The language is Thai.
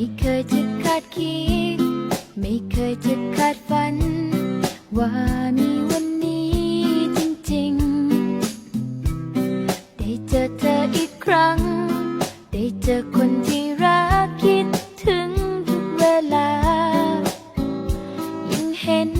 ไม่เคยจะคาดคิด ไม่เคยจะคาดฝัน ว่ามีวันนี้จริงๆ ได้เจอเธออีกครั้ง ได้เจอคนที่รักคิดถึงทุกเวลา ยังเห็น